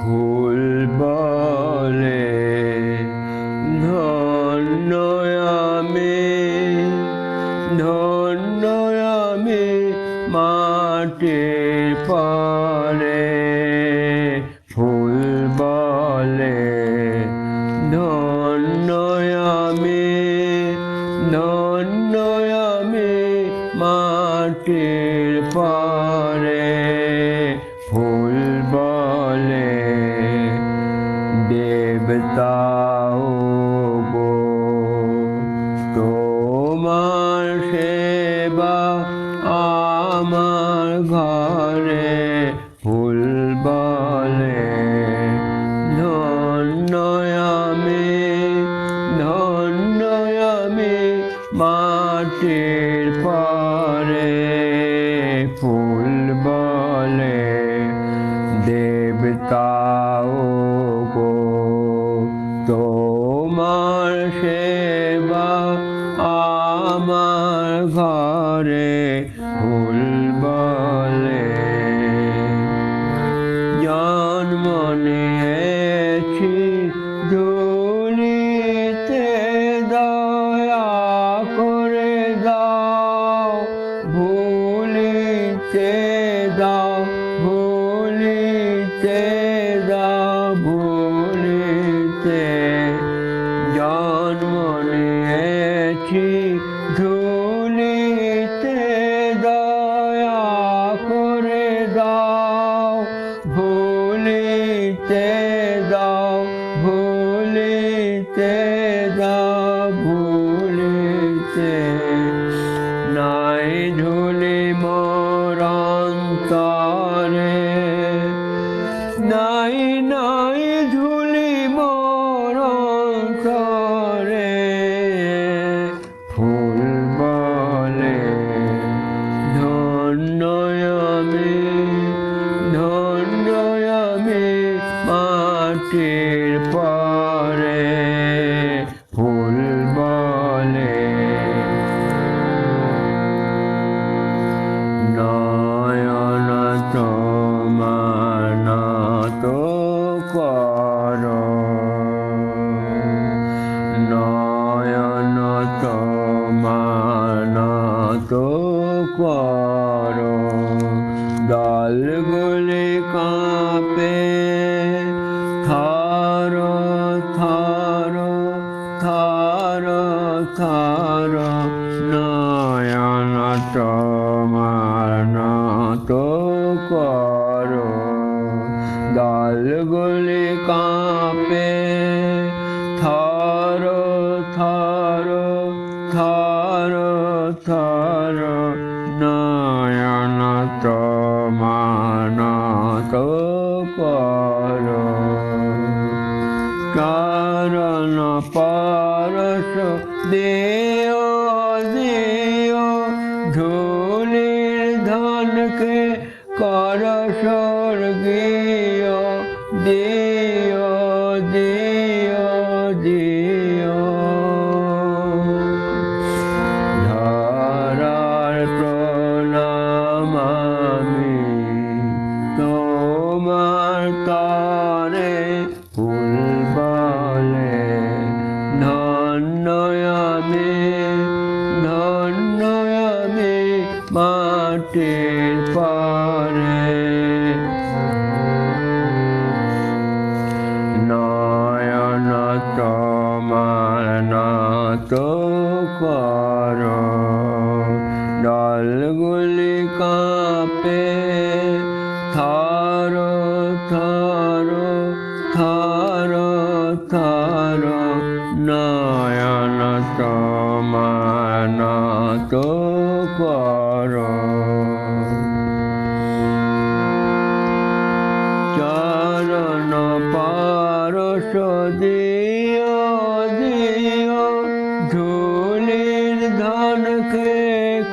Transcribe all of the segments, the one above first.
ফুল বলে, ধন্য আমি ধন্য আমি মাটির পরে ফুল বলে, ধন্য আমি ধন্য আমি মাটির পরে দেবতাও গো। তোমার সেবা আমার ঘরে ফুল বলে। ধন্য আমি ধন্য আমি মাটির পরে আমার ঘরে ফুল বলে। জন্ম নিয়েছি ধুলিতে দয়া করে দাও ভুলিতে দাও ভুলিতে ধুলিতে দয়া করে দাও ভুলিতে দাও ভুলিতে মাটির পরে ফুল বলে। নয়ন তোমার নত কর। নয়ন তোমার নত কর। থর থর থর নয়ন তোমার নত কর কারণ পরশ দেও, দিও, ধুলির ধনকে কর স্বর্গীয়, দিও দিও। মাটির পরে। নয়ন তোমার নত কর দলগুলি কাঁপে থর থর চরণ পারস দিও দিও। ধুলির ধনকে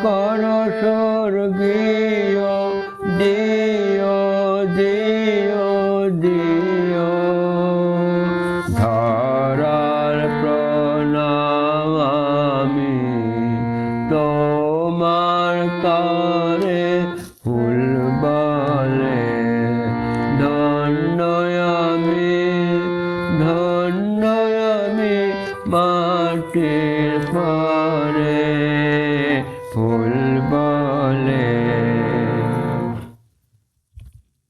কর স্বর্গীয়। করে ফুল বলে ধন্য আমি ধন্য আমি মাটির পরে।